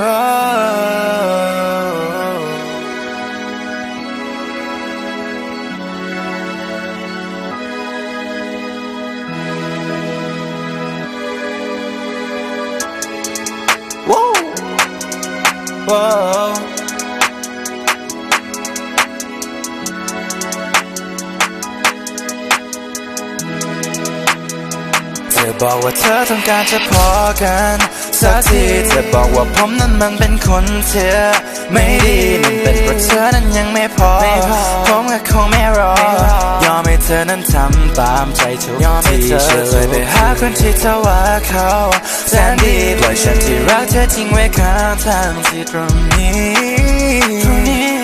ว้าวว้าวเธอบอกว่าเธอต้องการจะพอกัน สักทีเธอบอกว่าผมนั้นมันเป็นคนเธอไม่ดีมันเป็นเพราะเธอนั้นยังไม่พอ ผมก็คงไม่รอยอมให้เธอนั้นทำตามใจทุกทีฉันเลยไปหาคนที่เธอว่าเขาแสนดีปล่อยฉันที่รักเธอทิ้งไว้ข้างทางที่ตรงนี้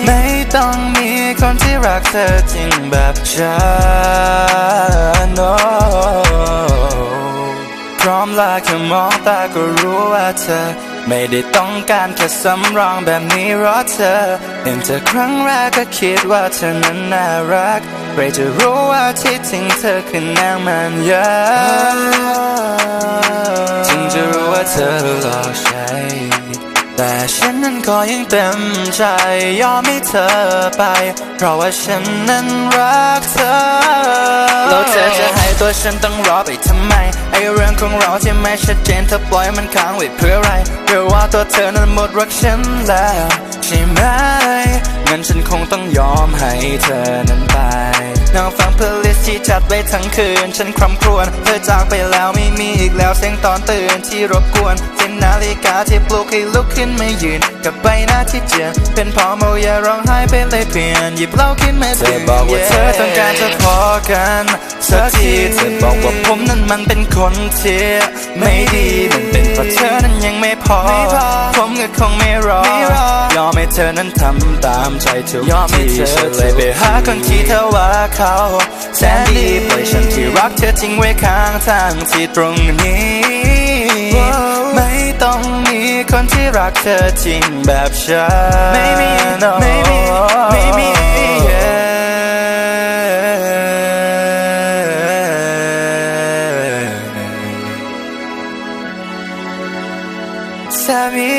ไม่ต้องมีคนที่รักเธอจริงแบบฉัน ลาแค่มองตาก็รู้ว่าเธอ ไม่ได้ต้องการแค่สำรองแบบนี้รอเธอเห็นเธอครั้งแรกก็คิดว่าเธอนั้นน่ารักใครจะรู้ว่าที่จริงเธอคือนางมันเยอะจึงจะรู้ว่าเธอหลอกใช้ แต่ฉันนั้นก็ยังเต็มใจยอมให้เธอไป เพราะว่าฉันนั้นรักเธอแล้วเธอจะให้ตัวฉันต้องรอไปทำไมไอเรื่องของเราที่ไม่ชัดเจนเธอปล่อยมันค้างไว้เพื่ออะไรเพื่อว่าตัวเธอนั้นหมดรักฉันแล้วใช่ไหม งั้นฉันคงต้องยอมให้เธอนั้นไปนั่งฟังเพลย์ลิสต์ที่จัดไว้ทั้งคืน ฉันคร่ำครวญเธอจากไปแล้วไม่มีอีกแล้วเสียงตอนตื่นที่รบกวนเส้นนาฬิกาที่ปลุกให้ลุกขึ้นไมายืน กับใบหน้าที่เจียนเป็นพอเมาอย่าร้องไห้ไปเลยเปลี่ยนหยิบเหล้าขึ้นมาดื่มเธอบอกว่าเธอต้องการจะพอกันสักทีเธอบอกว่าผมนั้นมันเป็นคนเที่ยไม่ดีมันเป็นเพราะเธอนั้นยังไม่พอ ผมก็คงไม่รอยอมให้เธอนั้นทำตามใจทุกทีฉันเลยไปหาคนที่เธอว่าเขาแสนดีปล่อยฉันที่รักเธอทิ้งไว้ข้างทางที่ตรงนี้ ไม่ต้องมีคนที่รักเธอจริงแบบฉันไม่มีไม่มีไม่มีสามี